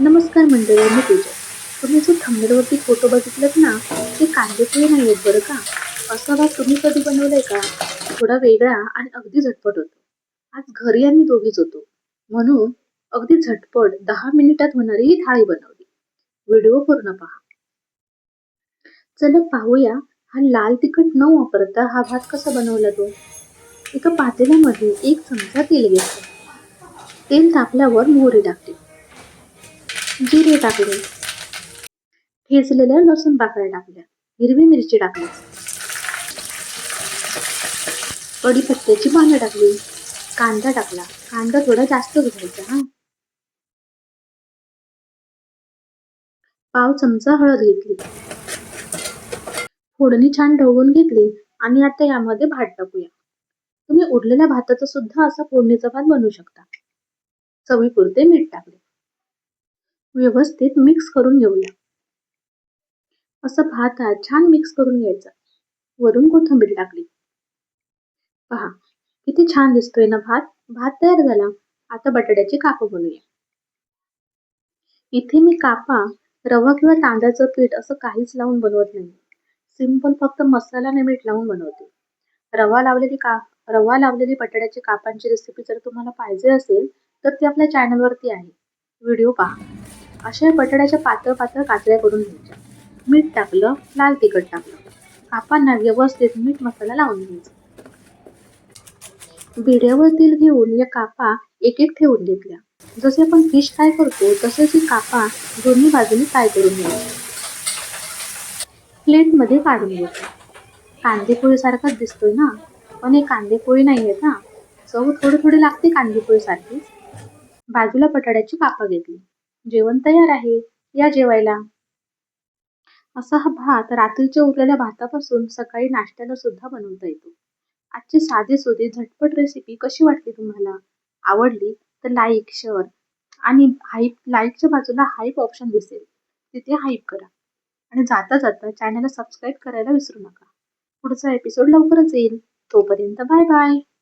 नमस्कार मंडळी मी पूजा तुम्ही जो थंबनेलवरती फोटो बघितलात ना ते कांदेपोहे नाही आहेत बरं का? असा भात तुम्ही कधी बनवलाय का? थोडा वेगळा आणि अगदी झटपट होतो. आज घरी आम्ही दोघीच होतो म्हणून अगदी झटपट दहा मिनिटात होणारी ही थाळी बनवली. व्हिडिओ पूर्ण पहा. चला पाहूया हा लाल तिखट न वापरता हा भात कसा बनवला तो? एका पातेल्यामध्ये एक चमचा तेल घेतलं तेल तापल्यावर मोहरी टाकते. जिरे टाकले. ठेचलेल्या लसूण पाकळ्या टाकल्या. हिरवी मिरची टाकली. कढीपत्त्याची पानं टाकली. कांदा टाकला. कांदा थोडा जास्त घालायचा हा. पाव चमचा हळद घेतली. फोडणी छान ढवळून घेतली आणि आता यामध्ये भात टाकूया. तुम्ही उरलेल्या भाताचा सुद्धा असा फोडणीचा भात बनवू शकता. चवीपुरते मीठ टाकले. व्यवस्थित मिक्स करून घेऊया. असं भातात छान मिक्स करून घ्यायचा. वरून कोथिंबीर टाकली. पहा किती छान दिसतोय ना भात. भात तयार झाला. आता बटाट्याची कापं बनवूया. इथे मी कापा रवा किंवा तांदळाचं पीठ असं काहीच लावून बनवत नाही. सिंपल फक्त मसाला आणि मीठ लावून बनवते. रवा लावलेली का रवा लावलेली बटाट्याची कापांची रेसिपी जर तुम्हाला पाहिजे असेल तर ती आपल्या चॅनलवरती आहे. व्हिडिओ पहा. अशा बटाट्याच्या पातळ पातळ काचऱ्या करून घ्यायच्या. मीठ टाकलं लाल तिखट टाकलं. कापांना व्यवस्थित मीठ मसाला लावून घ्यायचा. बिड्यावर तेल घेऊन या कापा एक एक ठेवून घेतल्या. जसे आपण फिश फ्राय करतो तसेच ही कापा दोन्ही बाजूनी फ्राय करून घ्यायची. प्लेटमध्ये काढून घ्यायचं कांदेपोळीसारखाच दिसतोय ना? पण हे कांदेपोळी नाही आहेत ना? चव थोडी थोडी लागते कांदेपोळीसारखी. बाजूला बटाट्याची कापा घेतली. जेवण तयार आहे या जेवायला. असा हा भात रात्रीच्या उरलेल्या भातापासून सकाळी नाश्त्याला सुद्धा बनवता येतो. आजची साधी सोधी झटपट रेसिपी कशी वाटली तुम्हाला? आवडली? तर लाईक शेअर आणि हाईप लाईकच्या बाजूला हाईप ऑप्शन दिसेल. तिथे हाईप करा. आणि जाता जाता चॅनलला सबस्क्राईब करायला विसरू नका. पुढचा एपिसोड लवकरच येईल. तोपर्यंत बाय बाय